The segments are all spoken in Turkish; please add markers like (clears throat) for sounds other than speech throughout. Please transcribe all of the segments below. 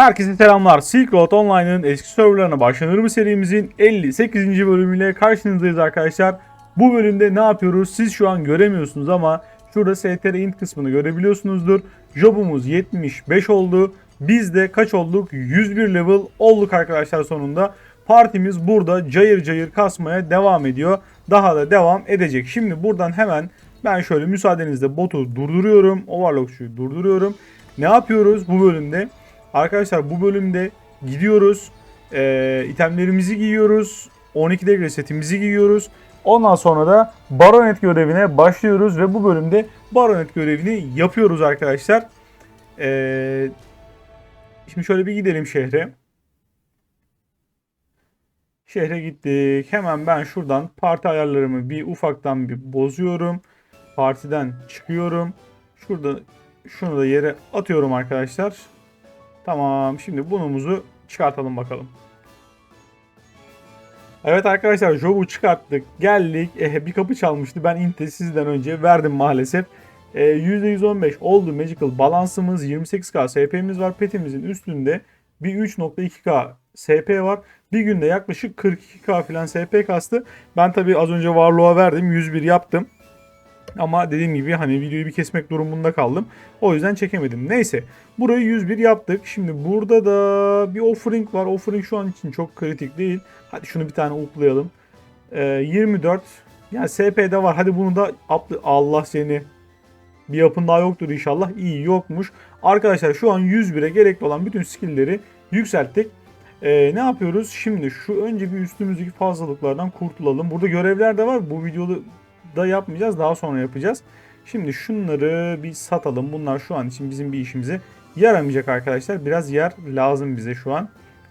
Herkese selamlar. Silk Road Online'ın eski serverlarına başlanır mı serimizin 58. bölümüyle karşınızdayız arkadaşlar. Bu bölümde ne yapıyoruz? Siz şu an göremiyorsunuz ama şurada STR int kısmını görebiliyorsunuzdur. Jobumuz 75 oldu. Biz de kaç olduk? 101 level olduk arkadaşlar sonunda. Partimiz burada cayır cayır kasmaya devam ediyor. Daha da devam edecek. Şimdi buradan hemen ben şöyle müsaadenizle botu durduruyorum. Overlockçuyu durduruyorum. Ne yapıyoruz bu bölümde? Arkadaşlar bu bölümde gidiyoruz. E, itemlerimizi giyiyoruz. 12 degre setimizi giyiyoruz. Ondan sonra da Baronet görevine başlıyoruz ve bu bölümde Baronet görevini yapıyoruz arkadaşlar. E, şimdi şöyle bir gidelim şehre. Şehre gittik. Hemen ben şuradan parti ayarlarımı bir ufaktan bir bozuyorum. Partiden çıkıyorum. Şurada şunu da yere atıyorum arkadaşlar. Tamam. Şimdi bunumuzu çıkartalım bakalım. Evet arkadaşlar Job'u çıkarttık. Geldik. Eh, bir kapı çalmıştı. Ben Int'i sizden önce verdim maalesef. Eh, %115 oldu Magical balansımız. 28k SP'miz var. Petimizin üstünde bir 3.2k SP var. Bir günde yaklaşık 42k falan SP kastı. Ben tabi az önce varlığa verdim. 101 yaptım. Ama dediğim gibi hani videoyu bir kesmek durumunda kaldım. O yüzden çekemedim. Neyse. Burayı 101 yaptık. Şimdi burada da bir offering var. Offering şu an için çok kritik değil. Hadi şunu bir tane uklayalım. Ee, 24. Yani SP'de var. Hadi bunu da upla- Allah seni. Bir yapın daha yoktur inşallah. İyi yokmuş. Arkadaşlar şu an 101'e gerekli olan bütün skill'leri yükselttik. Ee, ne yapıyoruz? Şimdi şu önce bir üstümüzdeki fazlalıklardan kurtulalım. Burada görevler de var. Bu videoda da yapmayacağız. Daha sonra yapacağız. Şimdi şunları bir satalım. Bunlar şu an için bizim bir işimize yaramayacak arkadaşlar. Biraz yer lazım bize şu an.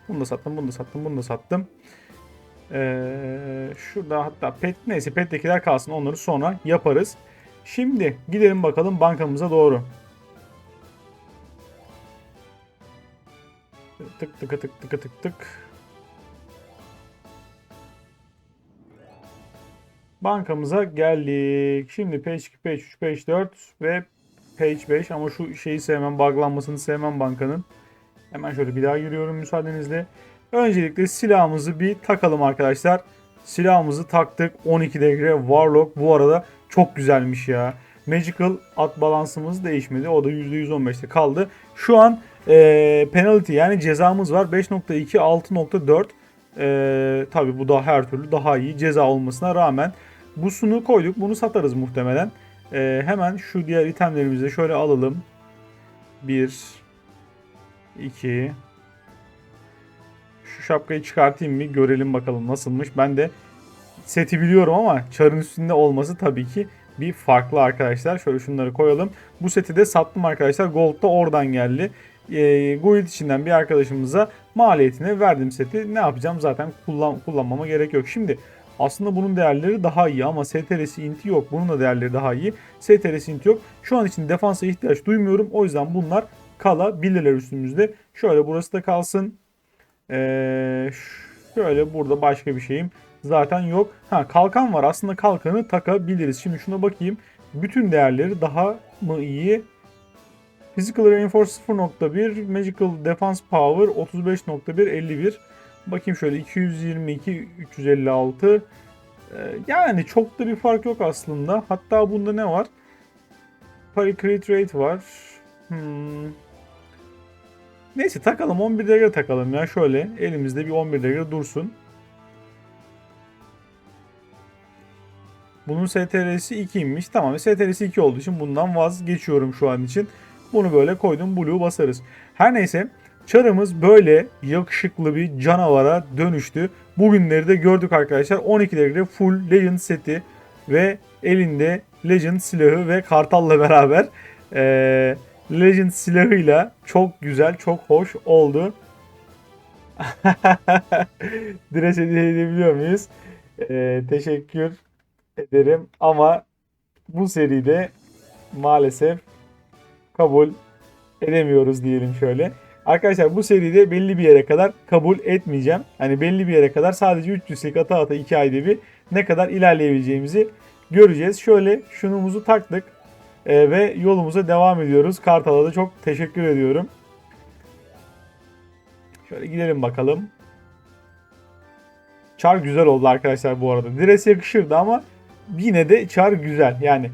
Bunu da sattım, bunu da sattım, bunu da sattım. Ee, şurada hatta pet neyse pettekiler kalsın. Onları sonra yaparız. Şimdi gidelim bakalım bankamıza doğru. Tık tık tık tık tık tık. Bankamıza geldik. Şimdi page 2, page 3, page 4 ve page 5 ama şu şeyi sevmem, buglanmasını sevmem bankanın. Hemen şöyle bir daha giriyorum müsaadenizle. Öncelikle silahımızı bir takalım arkadaşlar. Silahımızı taktık. 12 degre Warlock bu arada çok güzelmiş ya. Magical at balansımız değişmedi. O da %115'te kaldı. Şu an e, penalty yani cezamız var. 5.2 6.4 e, tabi bu da her türlü daha iyi ceza olmasına rağmen busunu koyduk. Bunu satarız muhtemelen. E, hemen şu diğer itemlerimizi şöyle alalım. 1 2 Şu şapkayı çıkartayım bir görelim bakalım nasılmış. Ben de seti biliyorum ama çarın üstünde olması tabii ki bir farklı arkadaşlar. Şöyle şunları koyalım. Bu seti de sattım arkadaşlar. Gold da oradan geldi. E, Guild içinden bir arkadaşımıza maliyetine verdim seti. Ne yapacağım zaten kullan, kullanmama gerek yok. Şimdi aslında bunun değerleri daha iyi ama STR'si inti yok. Bunun da değerleri daha iyi. STR'si inti yok. Şu an için defansa ihtiyaç duymuyorum. O yüzden bunlar kalabilirler üstümüzde. Şöyle burası da kalsın. Ee, şöyle burada başka bir şeyim zaten yok. Ha kalkan var. Aslında kalkanı takabiliriz. Şimdi şuna bakayım. Bütün değerleri daha mı iyi? Physical Reinforce 0.1, Magical Defense Power 35.1, 51. Bakayım şöyle 222, 356. Ee, yani çok da bir fark yok aslında. Hatta bunda ne var? Parry Crit Rate var. Hmm. Neyse takalım 11 derece takalım ya şöyle elimizde bir 11 derece dursun. Bunun STR'si 2'ymiş. Tamam STR'si 2 olduğu için bundan vazgeçiyorum şu an için. Bunu böyle koydum Blue basarız. Her neyse çarımız böyle yakışıklı bir canavara dönüştü. Bugünleri de gördük arkadaşlar. 12 derece full Legend seti ve elinde Legend silahı ve Kartal'la (laughs) beraber ee, Legend silahıyla çok güzel, çok hoş oldu. (laughs) Dres hediye edebiliyor muyuz? Ee, teşekkür ederim ama bu seride maalesef kabul edemiyoruz diyelim şöyle. Arkadaşlar bu seride belli bir yere kadar kabul etmeyeceğim. Hani belli bir yere kadar sadece 300 ata ata 2 ayda bir ne kadar ilerleyebileceğimizi göreceğiz. Şöyle şunumuzu taktık e, ve yolumuza devam ediyoruz. Kartal'a da çok teşekkür ediyorum. Şöyle gidelim bakalım. Çar güzel oldu arkadaşlar bu arada. Dres yakışırdı ama yine de çar güzel. Yani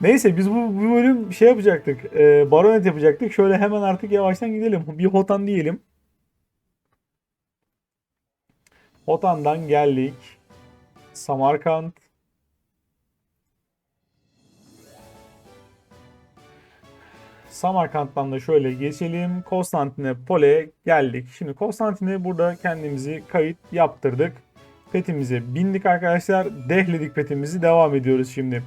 neyse biz bu, bu bölüm şey yapacaktık. E, baronet yapacaktık. Şöyle hemen artık yavaştan gidelim. Bir hotan diyelim. Hotan'dan geldik. Samarkand. Samarkand'dan da şöyle geçelim. Konstantinopol'e geldik. Şimdi Konstantin'e burada kendimizi kayıt yaptırdık. Petimize bindik arkadaşlar. Dehledik petimizi. Devam ediyoruz şimdi.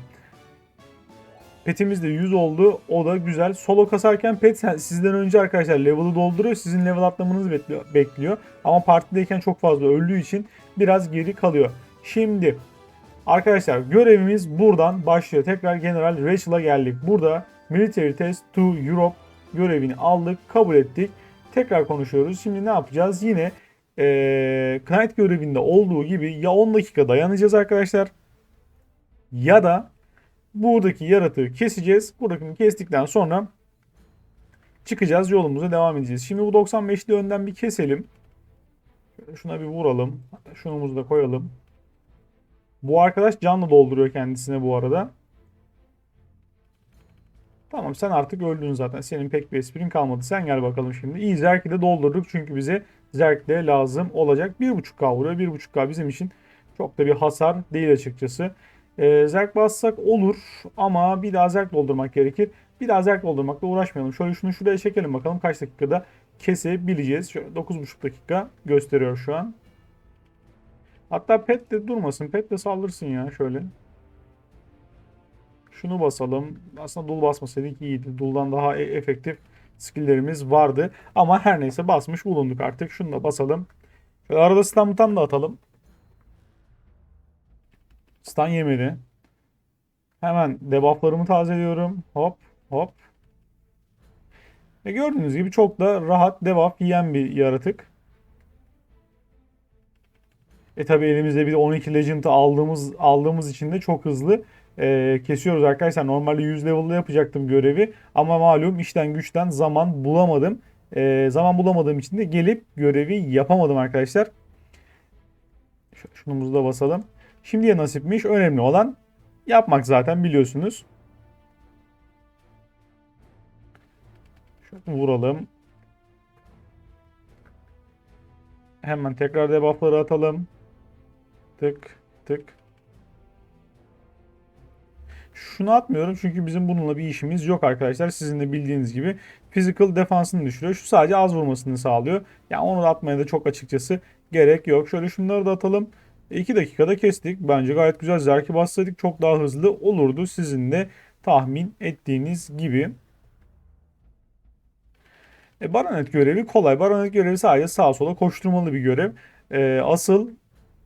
Petimiz de 100 oldu. O da güzel. Solo kasarken pet sizden önce arkadaşlar level'ı dolduruyor. Sizin level atlamanızı bekliyor. Ama partideyken çok fazla öldüğü için biraz geri kalıyor. Şimdi arkadaşlar görevimiz buradan başlıyor. Tekrar General Rachel'a geldik. Burada Military Test to Europe görevini aldık. Kabul ettik. Tekrar konuşuyoruz. Şimdi ne yapacağız? Yine ee, Knight görevinde olduğu gibi ya 10 dakika dayanacağız arkadaşlar ya da buradaki yaratığı keseceğiz. Buradakini kestikten sonra çıkacağız yolumuza devam edeceğiz. Şimdi bu 95'li önden bir keselim. Şuna bir vuralım. Şunumuzu da koyalım. Bu arkadaş canlı dolduruyor kendisine bu arada. Tamam sen artık öldün zaten. Senin pek bir esprin kalmadı. Sen gel bakalım şimdi. İyi Zerk'i de doldurduk çünkü bize Zerk de lazım olacak. 1.5K vuruyor. 1.5K bizim için çok da bir hasar değil açıkçası. Ee, Zerk bassak olur ama bir daha Zerk doldurmak gerekir. Bir daha Zerk doldurmakla uğraşmayalım. Şöyle şunu şuraya çekelim bakalım kaç dakikada kesebileceğiz. Şöyle 9.5 dakika gösteriyor şu an. Hatta pet de durmasın. Pet de saldırsın ya şöyle. Şunu basalım. Aslında dul basmasaydık iyiydi. Duldan daha e- efektif skilllerimiz vardı. Ama her neyse basmış bulunduk artık. Şunu da basalım. Şöyle arada mutan da atalım. Stun yemedi. Hemen debufflarımı tazeliyorum. Hop hop. E gördüğünüz gibi çok da rahat debuff yiyen bir yaratık. E tabi elimizde bir de 12 Legend'ı aldığımız aldığımız için de çok hızlı e, kesiyoruz arkadaşlar. Normalde 100 level'da yapacaktım görevi ama malum işten güçten zaman bulamadım. E, zaman bulamadığım için de gelip görevi yapamadım arkadaşlar. Şunumuzu da basalım. Şimdiye nasipmiş. Önemli olan yapmak zaten biliyorsunuz. Şöyle vuralım. Hemen tekrar debuffları atalım. Tık tık. Şunu atmıyorum çünkü bizim bununla bir işimiz yok arkadaşlar. Sizin de bildiğiniz gibi physical defansını düşürüyor. Şu sadece az vurmasını sağlıyor. Yani onu da atmaya da çok açıkçası gerek yok. Şöyle şunları da atalım. 2 dakikada kestik. Bence gayet güzel. Zerki bassaydık çok daha hızlı olurdu. Sizin de tahmin ettiğiniz gibi. E, Baronet görevi kolay. Baronet görevi sadece sağa sola koşturmalı bir görev. E, asıl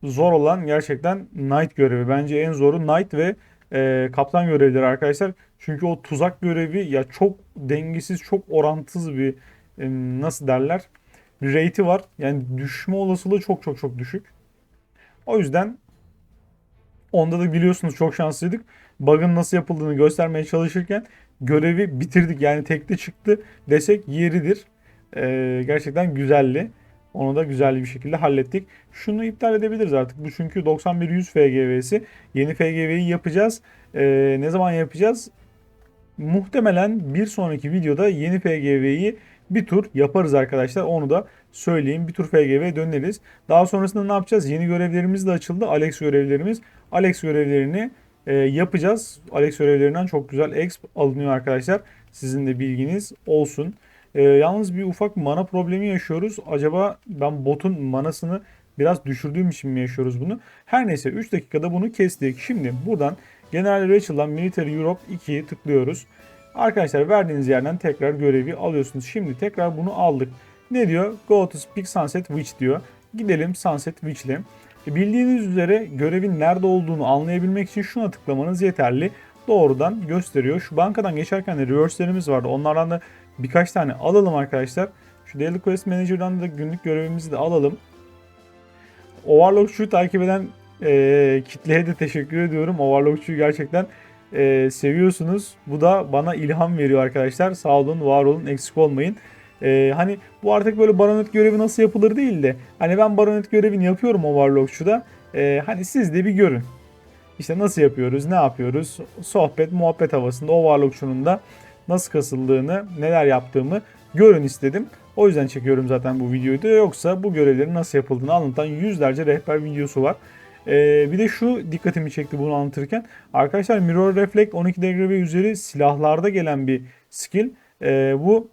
zor olan gerçekten Knight görevi. Bence en zoru Knight ve e, kaptan görevleri arkadaşlar. Çünkü o tuzak görevi ya çok dengesiz, çok orantısız bir e, nasıl derler rate'i var. Yani düşme olasılığı çok çok çok düşük. O yüzden onda da biliyorsunuz çok şanslıydık. Bug'ın nasıl yapıldığını göstermeye çalışırken görevi bitirdik. Yani tekte çıktı desek yeridir. Ee, gerçekten güzelli. Onu da güzel bir şekilde hallettik. Şunu iptal edebiliriz artık. Bu çünkü 91-100 FGV'si. Yeni FGV'yi yapacağız. Ee, ne zaman yapacağız? Muhtemelen bir sonraki videoda yeni FGV'yi bir tur yaparız arkadaşlar. Onu da söyleyeyim. Bir tur FGV döneriz. Daha sonrasında ne yapacağız? Yeni görevlerimiz de açıldı. Alex görevlerimiz. Alex görevlerini e, yapacağız. Alex görevlerinden çok güzel exp alınıyor arkadaşlar. Sizin de bilginiz olsun. E, yalnız bir ufak mana problemi yaşıyoruz. Acaba ben botun manasını biraz düşürdüğüm için mi yaşıyoruz bunu? Her neyse 3 dakikada bunu kestik. Şimdi buradan General Rachel'dan Military Europe 2'yi tıklıyoruz. Arkadaşlar verdiğiniz yerden tekrar görevi alıyorsunuz. Şimdi tekrar bunu aldık. Ne diyor? Go to Speak Sunset Witch diyor. Gidelim Sunset Witch'le. E, bildiğiniz üzere görevin nerede olduğunu anlayabilmek için şuna tıklamanız yeterli. Doğrudan gösteriyor. Şu bankadan geçerken de reverse'lerimiz vardı. Onlardan da birkaç tane alalım arkadaşlar. Şu Daily Quest Manager'dan da günlük görevimizi de alalım. Overlockçuyu takip eden e, kitleye de teşekkür ediyorum. Overlockçuyu gerçekten e, seviyorsunuz. Bu da bana ilham veriyor arkadaşlar. Sağ olun, var olun, eksik olmayın. Ee, hani bu artık böyle baronet görevi nasıl yapılır değil de hani ben baronet görevini yapıyorum Overlockçu'da. Ee, hani siz de bir görün. İşte nasıl yapıyoruz, ne yapıyoruz, sohbet, muhabbet havasında Overlockçu'nun da nasıl kasıldığını, neler yaptığımı görün istedim. O yüzden çekiyorum zaten bu videoyu da. Yoksa bu görevlerin nasıl yapıldığını anlatan yüzlerce rehber videosu var. Ee, bir de şu dikkatimi çekti bunu anlatırken. Arkadaşlar Mirror Reflect 12 derece ve üzeri silahlarda gelen bir skill. Ee, bu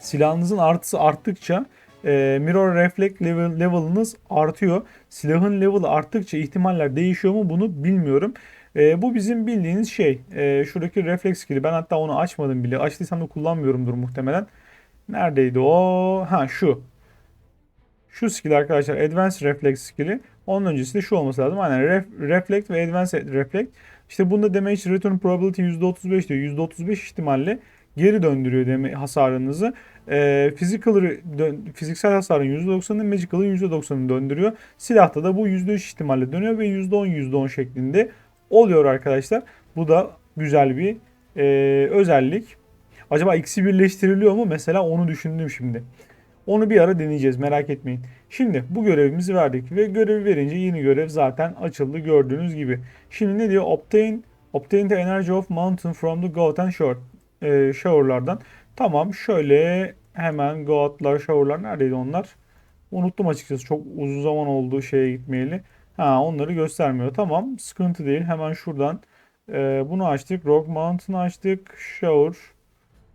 silahınızın artısı arttıkça e, Mirror Reflect level, level'ınız artıyor. Silahın level'ı arttıkça ihtimaller değişiyor mu bunu bilmiyorum. E, bu bizim bildiğiniz şey. E, şuradaki refleks skill'i. Ben hatta onu açmadım bile. Açtıysam da kullanmıyorumdur muhtemelen. Neredeydi o? Ha şu. Şu skill arkadaşlar Advanced Reflex skill'i. Onun öncesi de şu olması lazım. Aynen Ref, Reflect ve Advanced Reflect. İşte bunda damage return probability %35 diyor. %35 ihtimalle geri döndürüyor deme hasarınızı. E, physical, dön, fiziksel hasarın %90'ını, magical'ın %90'ını döndürüyor. Silahta da bu %3 ihtimalle dönüyor ve %10 %10 şeklinde oluyor arkadaşlar. Bu da güzel bir e, özellik. Acaba ikisi birleştiriliyor mu? Mesela onu düşündüm şimdi. Onu bir ara deneyeceğiz merak etmeyin. Şimdi bu görevimizi verdik ve görevi verince yeni görev zaten açıldı gördüğünüz gibi. Şimdi ne diyor? Obtain Obtain the energy of mountain from the goat and shore. E, shower'lardan. Tamam şöyle hemen goatlar shower'lar neredeydi onlar? Unuttum açıkçası çok uzun zaman oldu şeye gitmeyeli. Ha onları göstermiyor. Tamam sıkıntı değil. Hemen şuradan e, bunu açtık. Rock Mountain açtık. Shower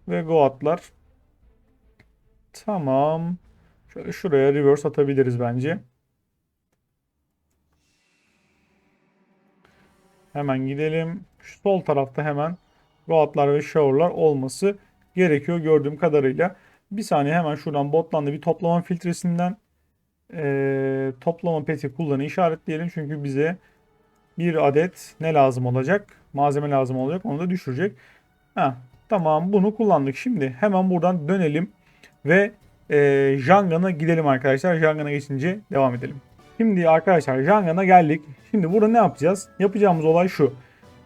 ve goatlar. Tamam. Şöyle şuraya reverse atabiliriz bence. Hemen gidelim. Şu sol tarafta hemen goatlar ve shower'lar olması gerekiyor gördüğüm kadarıyla. Bir saniye hemen şuradan botlandı bir toplama filtresinden e, toplama peti kullanı işaretleyelim. Çünkü bize bir adet ne lazım olacak? Malzeme lazım olacak. Onu da düşürecek. Ha, tamam bunu kullandık. Şimdi hemen buradan dönelim ve e, Jangan'a gidelim arkadaşlar. Jangan'a geçince devam edelim. Şimdi arkadaşlar Jangan'a geldik. Şimdi burada ne yapacağız? Yapacağımız olay şu.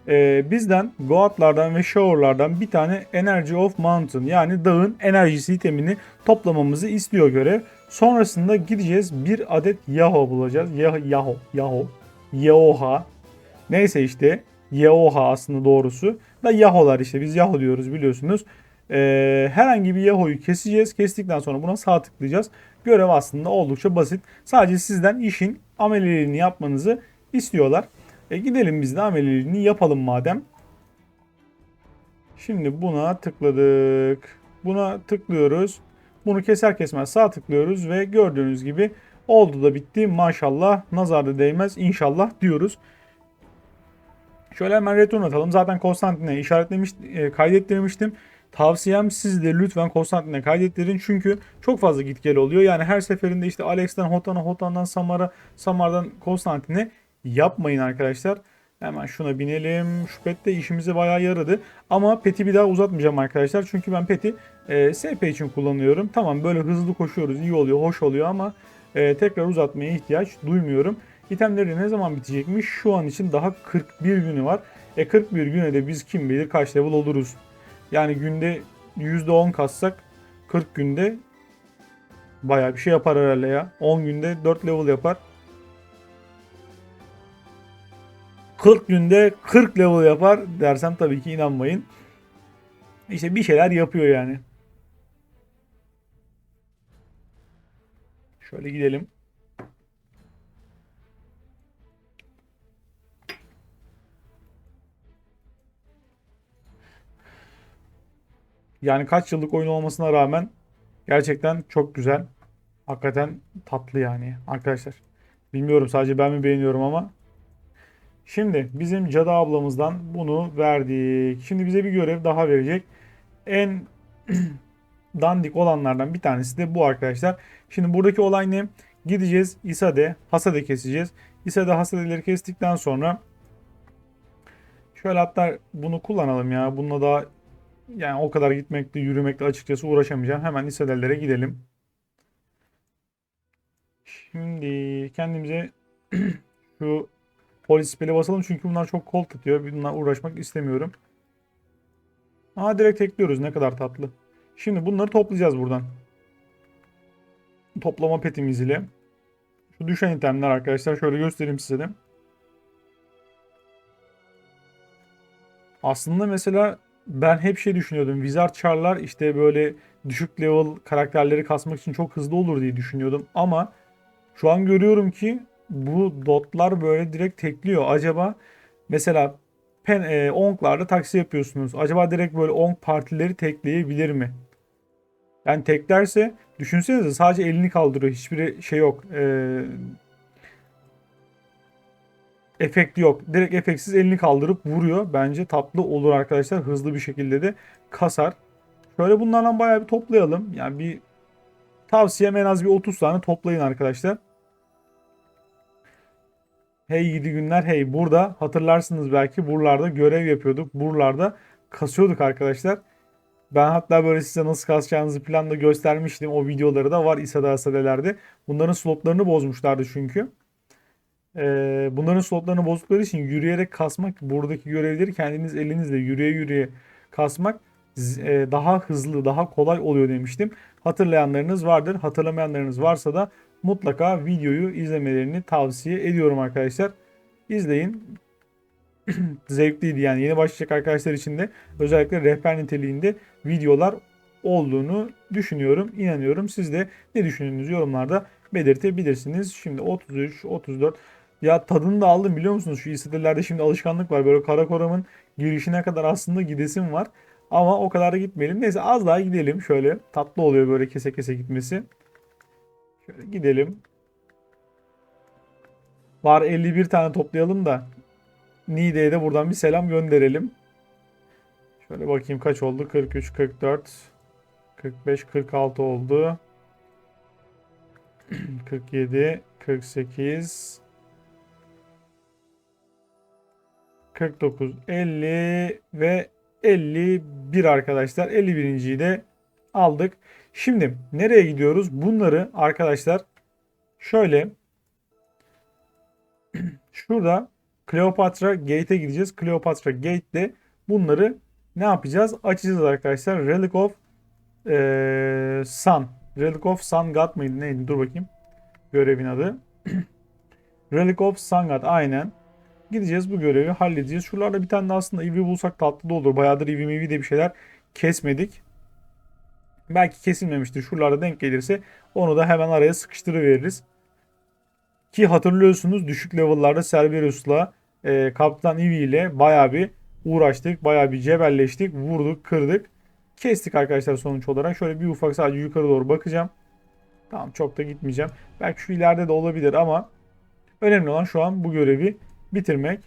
Ee, bizden Goat'lardan ve Shower'lardan bir tane Energy of Mountain yani dağın enerjisi itemini toplamamızı istiyor görev. Sonrasında gideceğiz bir adet Yaho bulacağız. Yah Yaho, Yaho, Yahoha. Neyse işte Yahoha aslında doğrusu. Da Yaho'lar işte biz Yaho diyoruz biliyorsunuz. Ee, herhangi bir Yaho'yu keseceğiz. Kestikten sonra buna sağ tıklayacağız. Görev aslında oldukça basit. Sadece sizden işin ameliyelerini yapmanızı istiyorlar. E gidelim biz de ameliyelerini yapalım madem. Şimdi buna tıkladık. Buna tıklıyoruz. Bunu keser kesmez sağ tıklıyoruz ve gördüğünüz gibi oldu da bitti. Maşallah nazar da değmez inşallah diyoruz. Şöyle hemen return atalım. Zaten Konstantin'e işaretlemiş, e, kaydettirmiştim. Tavsiyem siz de lütfen Konstantin'e kaydettirin. Çünkü çok fazla git gel oluyor. Yani her seferinde işte Alex'ten Hotan'a, Hotan'dan Samar'a, Samar'dan Konstantin'e yapmayın arkadaşlar. Hemen şuna binelim. Şu pet de işimize bayağı yaradı. Ama peti bir daha uzatmayacağım arkadaşlar. Çünkü ben peti e, SP için kullanıyorum. Tamam böyle hızlı koşuyoruz. iyi oluyor, hoş oluyor ama e, tekrar uzatmaya ihtiyaç duymuyorum. İtemleri ne zaman bitecekmiş? Şu an için daha 41 günü var. E 41 güne de biz kim bilir kaç level oluruz. Yani günde %10 kassak 40 günde bayağı bir şey yapar herhalde ya. 10 günde 4 level yapar. 40 günde 40 level yapar dersem tabii ki inanmayın. İşte bir şeyler yapıyor yani. Şöyle gidelim. Yani kaç yıllık oyun olmasına rağmen gerçekten çok güzel. Hakikaten tatlı yani arkadaşlar. Bilmiyorum sadece ben mi beğeniyorum ama. Şimdi bizim cadı ablamızdan bunu verdik. Şimdi bize bir görev daha verecek. En (clears throat) dandik olanlardan bir tanesi de bu arkadaşlar. Şimdi buradaki olay ne? Gideceğiz İsade, Hasade keseceğiz. İsade Hasadeleri kestikten sonra şöyle hatta bunu kullanalım ya. Bununla daha yani o kadar gitmekle yürümekle açıkçası uğraşamayacağım. Hemen liselere gidelim. Şimdi kendimize (clears throat) şu polis spell'e basalım çünkü bunlar çok kol tutuyor. Bununla uğraşmak istemiyorum. Aa direkt ekliyoruz ne kadar tatlı. Şimdi bunları toplayacağız buradan. toplama petimiz ile. Şu düşen itemler arkadaşlar şöyle göstereyim size de. Aslında mesela ben hep şey düşünüyordum. Wizard Char'lar işte böyle düşük level karakterleri kasmak için çok hızlı olur diye düşünüyordum. Ama şu an görüyorum ki bu dotlar böyle direkt tekliyor. Acaba mesela pen, e, onklarda taksi yapıyorsunuz. Acaba direkt böyle onk partileri tekleyebilir mi? Yani teklerse düşünsenize sadece elini kaldırıyor. Hiçbir şey yok. Ee, efekti yok. Direkt efektsiz elini kaldırıp vuruyor. Bence tatlı olur arkadaşlar. Hızlı bir şekilde de kasar. Şöyle bunlardan bayağı bir toplayalım. Yani bir tavsiyem en az bir 30 tane toplayın arkadaşlar. Hey gidi günler hey burada hatırlarsınız belki buralarda görev yapıyorduk. Buralarda kasıyorduk arkadaşlar. Ben hatta böyle size nasıl kasacağınızı planda göstermiştim. O videoları da var İsa'da Asadeler'de. Bunların slotlarını bozmuşlardı çünkü. Ee, bunların slotlarını bozdukları için yürüyerek kasmak, buradaki görevleri kendiniz elinizle yürüye yürüye kasmak e, daha hızlı, daha kolay oluyor demiştim. Hatırlayanlarınız vardır. Hatırlamayanlarınız varsa da mutlaka videoyu izlemelerini tavsiye ediyorum arkadaşlar. İzleyin. (clears throat) Zevkliydi yani yeni başlayacak arkadaşlar için de özellikle rehber niteliğinde videolar olduğunu düşünüyorum, inanıyorum. Siz de ne düşündüğünüzü yorumlarda belirtebilirsiniz. Şimdi 33, 34 ya tadını da aldım biliyor musunuz? Şu sitelerde şimdi alışkanlık var. Böyle Karakoram'ın girişine kadar aslında gidesim var. Ama o kadar da gitmeyelim. Neyse az daha gidelim. Şöyle tatlı oluyor böyle kese kese gitmesi. Şöyle gidelim. Var 51 tane toplayalım da Nide'ye de buradan bir selam gönderelim. Şöyle bakayım kaç oldu? 43, 44, 45, 46 oldu. (clears throat) 47, 48, 49, 50 ve 51 arkadaşlar. 51.yi de aldık. Şimdi nereye gidiyoruz? Bunları arkadaşlar şöyle (clears throat) şurada Cleopatra Gate'e gideceğiz. Cleopatra Gate'de bunları ne yapacağız? Açacağız arkadaşlar. Relic of ee, Sun. Relic of Sun God mıydı? Neydi? Dur bakayım. Görevin adı. (clears throat) Relic of Sun God. Aynen. Gideceğiz bu görevi halledeceğiz. Şuralarda bir tane de aslında EV bulsak tatlı da olur. Bayağıdır EV MV de bir şeyler kesmedik. Belki kesilmemiştir. Şuralarda denk gelirse onu da hemen araya sıkıştırıveririz. Ki hatırlıyorsunuz düşük level'larda Cerberus'la e, Kaptan Eevee ile baya bir uğraştık. Baya bir cebelleştik. Vurduk, kırdık. Kestik arkadaşlar sonuç olarak. Şöyle bir ufak sadece yukarı doğru bakacağım. Tamam çok da gitmeyeceğim. Belki şu ileride de olabilir ama önemli olan şu an bu görevi bitirmek.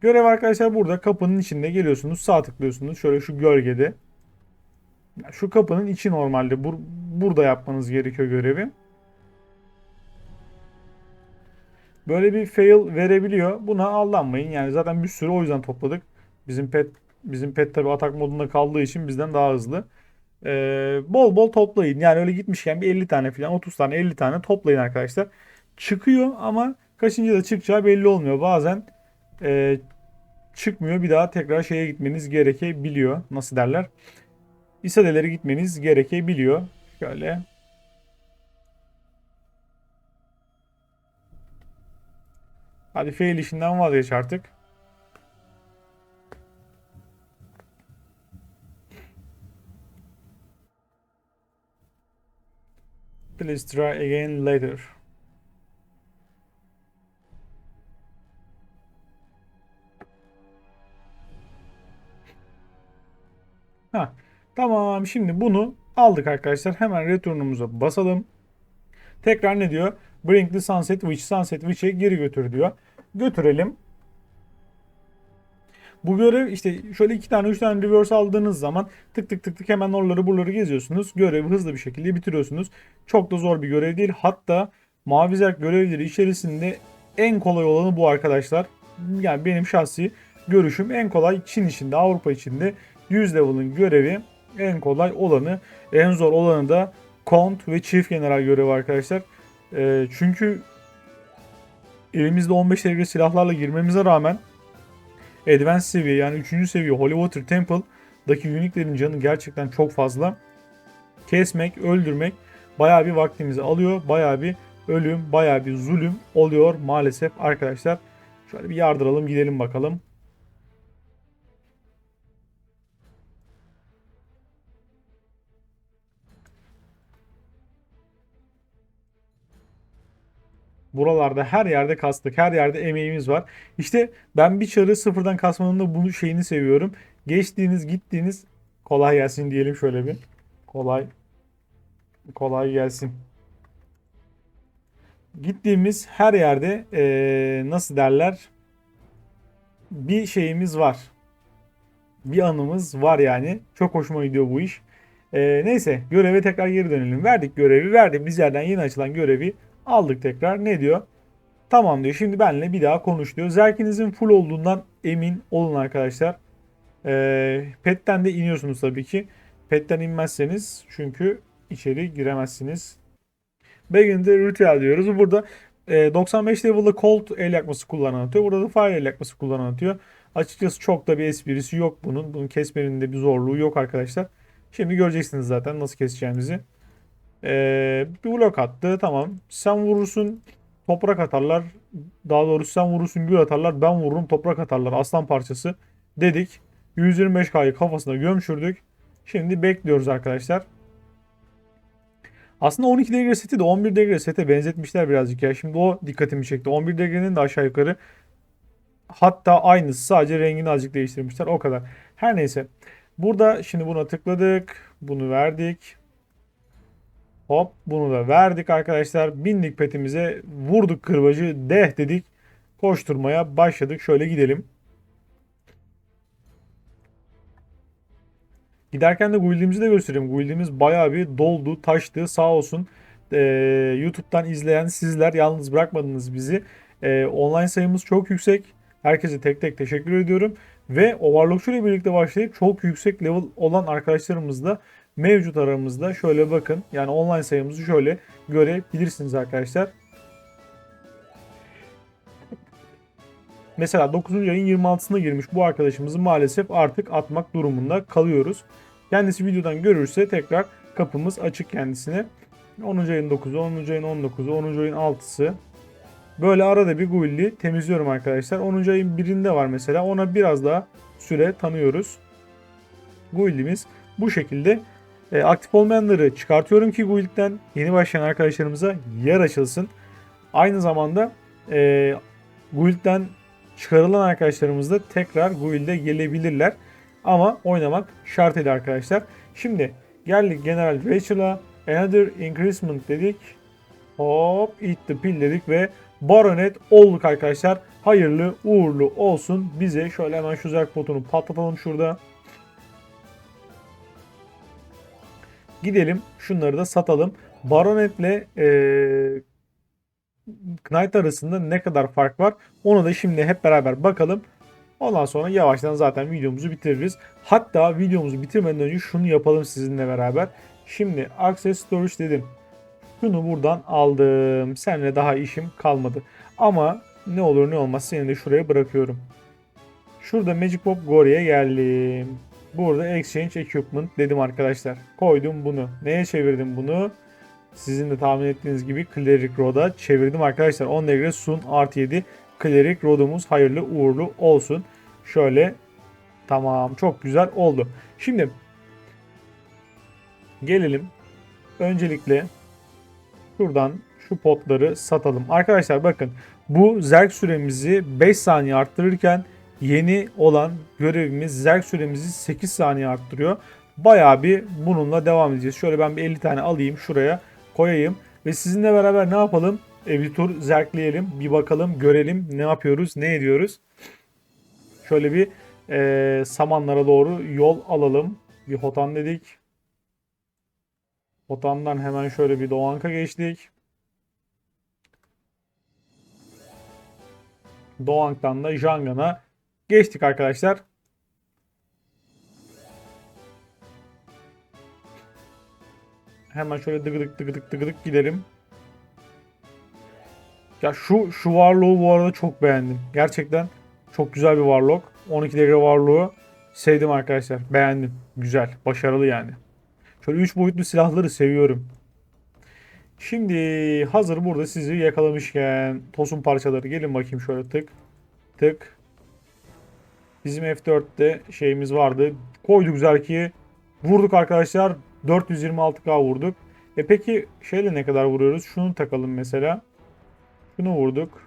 Görev arkadaşlar burada kapının içinde geliyorsunuz. Sağ tıklıyorsunuz. Şöyle şu gölgede. Şu kapının içi normalde. Bur burada yapmanız gerekiyor görevi. Böyle bir fail verebiliyor. Buna aldanmayın. Yani zaten bir sürü o yüzden topladık. Bizim pet bizim pet tabi atak modunda kaldığı için bizden daha hızlı. Ee, bol bol toplayın. Yani öyle gitmişken bir 50 tane falan 30 tane 50 tane toplayın arkadaşlar. Çıkıyor ama kaçıncı da çıkacağı belli olmuyor. Bazen e, çıkmıyor. Bir daha tekrar şeye gitmeniz gerekebiliyor. Nasıl derler? İsadelere gitmeniz gerekebiliyor. Şöyle Hadi fail işinden vazgeç artık. Please try again later. Ha, tamam şimdi bunu aldık arkadaşlar. Hemen returnumuza basalım. Tekrar ne diyor? Bring the sunset witch. Sunset witch'e geri götür diyor. Götürelim. Bu görev işte şöyle iki tane üç tane reverse aldığınız zaman tık tık tık tık hemen oraları buraları geziyorsunuz. Görevi hızlı bir şekilde bitiriyorsunuz. Çok da zor bir görev değil. Hatta mavi zerk görevleri içerisinde en kolay olanı bu arkadaşlar. Yani benim şahsi görüşüm en kolay Çin içinde Avrupa içinde 100 level'ın görevi en kolay olanı. En zor olanı da Kont ve Chief General görevi arkadaşlar. E, çünkü elimizde 15 derece silahlarla girmemize rağmen Advanced seviye yani 3. seviye Holy Water Temple'daki unique'lerin canı gerçekten çok fazla. Kesmek, öldürmek bayağı bir vaktimizi alıyor. Bayağı bir ölüm, bayağı bir zulüm oluyor maalesef arkadaşlar. Şöyle bir yardıralım gidelim bakalım. Buralarda her yerde kastık. Her yerde emeğimiz var. İşte ben bir çarı sıfırdan kasmanın da bunu şeyini seviyorum. Geçtiğiniz gittiğiniz kolay gelsin diyelim şöyle bir. Kolay kolay gelsin. Gittiğimiz her yerde eee, nasıl derler bir şeyimiz var. Bir anımız var yani. Çok hoşuma gidiyor bu iş. Eee, neyse göreve tekrar geri dönelim. Verdik görevi verdiğimiz yerden yeni açılan görevi aldık tekrar. Ne diyor? Tamam diyor. Şimdi benimle bir daha konuş diyor. Zerkinizin full olduğundan emin olun arkadaşlar. Ee, petten de iniyorsunuz tabii ki. Petten inmezseniz çünkü içeri giremezsiniz. Begin'de Ritual diyoruz. Burada e, 95 level'da Cold el yakması kullanan atıyor. Burada da Fire el yakması kullanan atıyor. Açıkçası çok da bir esprisi yok bunun. Bunun kesmenin de bir zorluğu yok arkadaşlar. Şimdi göreceksiniz zaten nasıl keseceğimizi. Ee, bir blok attı. Tamam. Sen vurursun toprak atarlar. Daha doğrusu sen vurursun gül atarlar. Ben vururum toprak atarlar. Aslan parçası dedik. 125K'yı kafasına gömçürdük. Şimdi bekliyoruz arkadaşlar. Aslında 12 degre seti de 11 degre sete benzetmişler birazcık ya. Şimdi o dikkatimi çekti. 11 degrenin de aşağı yukarı hatta aynısı sadece rengini azıcık değiştirmişler. O kadar. Her neyse. Burada şimdi buna tıkladık. Bunu verdik. Hop bunu da verdik arkadaşlar. Bindik petimize vurduk kırbacı deh dedik. Koşturmaya başladık. Şöyle gidelim. Giderken de guildimizi de göstereyim. Guildimiz bayağı bir doldu, taştı. Sağ olsun ee, YouTube'dan izleyen sizler yalnız bırakmadınız bizi. Ee, online sayımız çok yüksek. Herkese tek tek teşekkür ediyorum. Ve Overlockçu ile birlikte başlayıp çok yüksek level olan arkadaşlarımız da mevcut aramızda. Şöyle bakın. Yani online sayımızı şöyle görebilirsiniz arkadaşlar. Mesela 9. ayın 26'sına girmiş bu arkadaşımızı maalesef artık atmak durumunda kalıyoruz. Kendisi videodan görürse tekrar kapımız açık kendisine. 10. ayın 9'u, 10. ayın 19'u, 10. ayın 6'sı. Böyle arada bir guildi temizliyorum arkadaşlar. 10. ayın birinde var mesela. Ona biraz daha süre tanıyoruz. Guildimiz bu şekilde. E, aktif olmayanları çıkartıyorum ki guildden yeni başlayan arkadaşlarımıza yer açılsın. Aynı zamanda e, guildden çıkarılan arkadaşlarımız da tekrar guild'e gelebilirler. Ama oynamak şart eder arkadaşlar. Şimdi geldik General Rachel'a. Another increasement dedik. Hop eat the pill dedik ve Baronet olduk arkadaşlar. Hayırlı uğurlu olsun bize. Şöyle hemen şu zerk potunu patlatalım şurada. Gidelim şunları da satalım. Baronet'le ee, Knight arasında ne kadar fark var onu da şimdi hep beraber bakalım. Ondan sonra yavaştan zaten videomuzu bitiririz. Hatta videomuzu bitirmeden önce şunu yapalım sizinle beraber. Şimdi Access Storage dedim. Şunu buradan aldım. Seninle daha işim kalmadı. Ama ne olur ne olmaz seni de şuraya bırakıyorum. Şurada Magic Pop Gore'ye geldim. Burada Exchange Equipment dedim arkadaşlar. Koydum bunu. Neye çevirdim bunu? Sizin de tahmin ettiğiniz gibi Cleric Rod'a çevirdim arkadaşlar. 10 degre Sun Art 7 Cleric Rod'umuz hayırlı uğurlu olsun. Şöyle tamam çok güzel oldu. Şimdi gelelim öncelikle şuradan şu potları satalım. Arkadaşlar bakın bu zerk süremizi 5 saniye arttırırken yeni olan görevimiz zerk süremizi 8 saniye arttırıyor. Bayağı bir bununla devam edeceğiz. Şöyle ben bir 50 tane alayım şuraya koyayım ve sizinle beraber ne yapalım? E, bir tur zerkleyelim, bir bakalım, görelim ne yapıyoruz, ne ediyoruz. Şöyle bir e, samanlara doğru yol alalım. Bir hotan dedik. Hotandan hemen şöyle bir Doğank'a geçtik. Doğank'tan da Jangan'a geçtik arkadaşlar. Hemen şöyle dıgıdık dıgıdık dıgıdık gidelim. Ya şu şu varlığı bu arada çok beğendim. Gerçekten çok güzel bir varlık. 12 degre varlığı sevdim arkadaşlar. Beğendim. Güzel. Başarılı yani. Şöyle 3 boyutlu silahları seviyorum. Şimdi hazır burada sizi yakalamışken tosun parçaları gelin bakayım şöyle tık tık. Bizim F4'te şeyimiz vardı. Koyduk Zerki'yi. Vurduk arkadaşlar. 426k vurduk. E peki şeyle ne kadar vuruyoruz? Şunu takalım mesela. Şunu vurduk.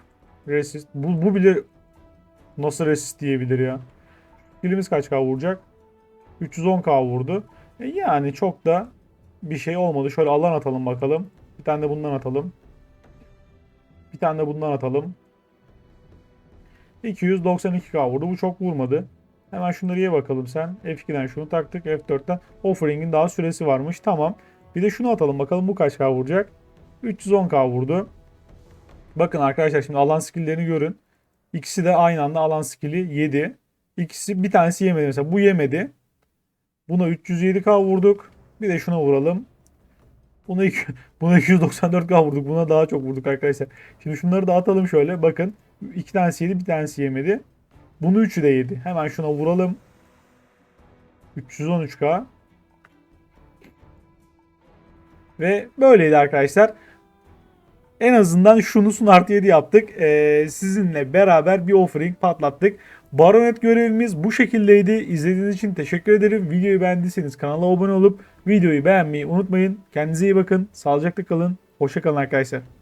Resist. Bu, bu bile nasıl resist diyebilir ya. Skillimiz kaç k vuracak? 310k vurdu. E yani çok da bir şey olmadı. Şöyle alan atalım bakalım. Bir tane de bundan atalım. Bir tane de bundan atalım. 292k vurdu. Bu çok vurmadı. Hemen şunları ye bakalım sen. F2'den şunu taktık. F4'ten offering'in daha süresi varmış. Tamam. Bir de şunu atalım bakalım bu kaç k vuracak. 310k vurdu. Bakın arkadaşlar şimdi alan skill'lerini görün. İkisi de aynı anda alan skill'i yedi. İkisi bir tanesi yemedi mesela. Bu yemedi. Buna 307k vurduk. Bir de şuna vuralım. Buna, iki- (laughs) buna 294k vurduk. Buna daha çok vurduk arkadaşlar. Şimdi şunları dağıtalım şöyle. Bakın. İki tanesi yedi bir tanesi yemedi. Bunu üçü de yedi. Hemen şuna vuralım. 313k. Ve böyleydi arkadaşlar. En azından şunu sun artı 7 yaptık. Ee, sizinle beraber bir offering patlattık. Baronet görevimiz bu şekildeydi. İzlediğiniz için teşekkür ederim. Videoyu beğendiyseniz kanala abone olup videoyu beğenmeyi unutmayın. Kendinize iyi bakın. Sağlıcakla kalın. Hoşça kalın arkadaşlar.